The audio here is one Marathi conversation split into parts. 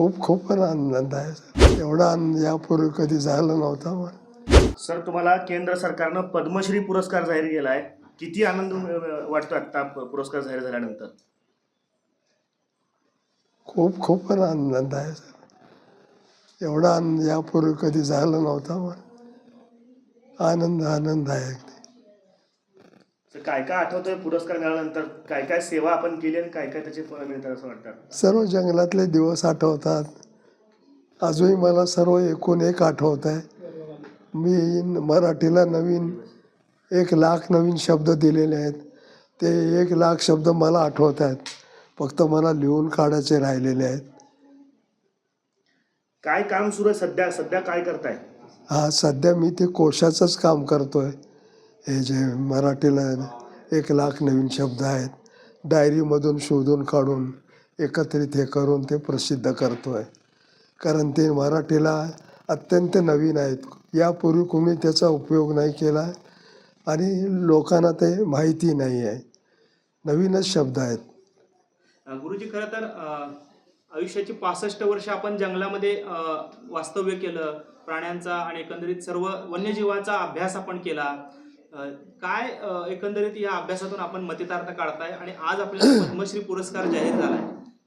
खूप खूप आनंद आहे. सर एवढा आनंद यापूर्वी कधी झाला नव्हता मला सर तुम्हाला केंद्र सरकारनं पद्मश्री पुरस्कार जाहीर केला आहे किती आनंद वाटतो आता प- पुरस्कार जाहीर झाल्यानंतर? खूप खूप आनंद आहे. सर एवढा आनंद यापूर्वी कधी झाला नव्हता मला आनंद आनंद आहे. तर काय काय आठवतंय पुरस्कार मिळाल्यानंतर? काय काय सेवा आपण केली आणि काय काय त्याचे फळ मिळतात असं वाटतं? सर्व जंगलातले दिवस आठवतात. अजूनही मला सर्व एकूण एक आठवत आहे मी मराठीला नवीन एक लाख नवीन शब्द दिलेले आहेत. ते एक लाख शब्द मला आठवत आहेत. फक्त मला लिहून काढायचे राहिलेले आहेत. काय काम सुरू आहे सध्या? सध्या काय करताय? हा सध्या मी ते कोशाचंच काम करतोय. हे जे मराठीला एक लाख नवीन शब्द आहेत. डायरीमधून शोधून काढून एकत्रित हे करून ते प्रसिद्ध करतो आहे कारण ते मराठीला अत्यंत नवीन आहेत. यापूर्वी कोणी त्याचा उपयोग नाही केला आणि लोकांना ते माहिती नाही आहे. नवीनच शब्द आहेत. गुरुजी खरं तर आयुष्याची पासष्ट वर्ष आपण जंगलामध्ये वास्तव्य केलं प्राण्यांचा आणि एकंदरीत सर्व वन्यजीवाचा अभ्यास आपण केला काय एकंदरीत या अभ्यासातून आपण मतितार्थ काढताय आणि आज आपल्याला पद्मश्री पुरस्कार जाहीर झालाय?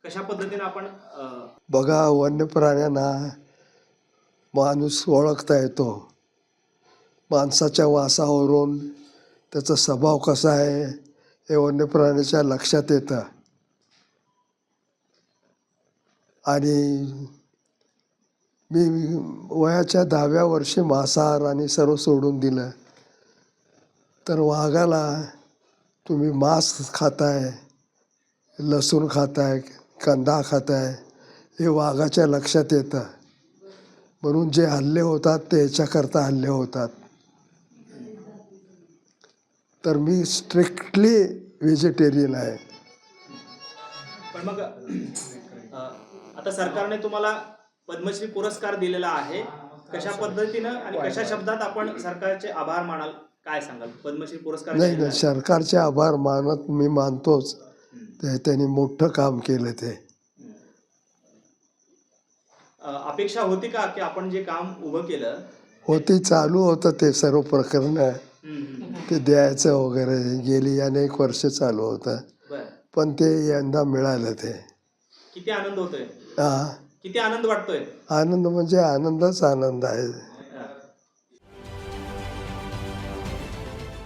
कशा पद्धतीने आपण बघा वन्य प्राण्यांना माणूस ओळखता येतो. माणसाच्या वासावरून त्याचा स्वभाव कसा आहे हे वन्य प्राण्याच्या लक्षात येतं. आणि मी वयाच्या दहाव्या वर्षी मांसाहार आणि सर्व सोडून दिलं. तर वाघाला तुम्ही मांस खाताय लसूण खाताय कांदा खाताय हे वाघाच्या लक्षात येतं. म्हणून जे हल्ले होतात ते ह्याच्याकरता हल्ले होतात. तर मी स्ट्रिक्टली व्हेजिटेरियन आहे. पण मग आता सरकारने तुम्हाला पद्मश्री पुरस्कार दिलेला आहे. कशा पद्धतीनं आणि कशा शब्दात आपण सरकारचे आभार मानाल? काय सांगाल? पद्मश्री पुरस्कार नाही नाही. सरकारचे आभार मानत मी मानतोच. ते त्यांनी मोठं काम केलं ते. अपेक्षा होती का की आपण जे काम उभं केलं होती चालू होतं ते सर्व प्रकरण. ते द्यायचं वगैरे गेली अनेक वर्ष चालू होतं. पण ते यंदा मिळालं ते. किती आनंद होतोय? हा किती आनंद वाटतोय? आनंद म्हणजे आनंदच आनंद आहे.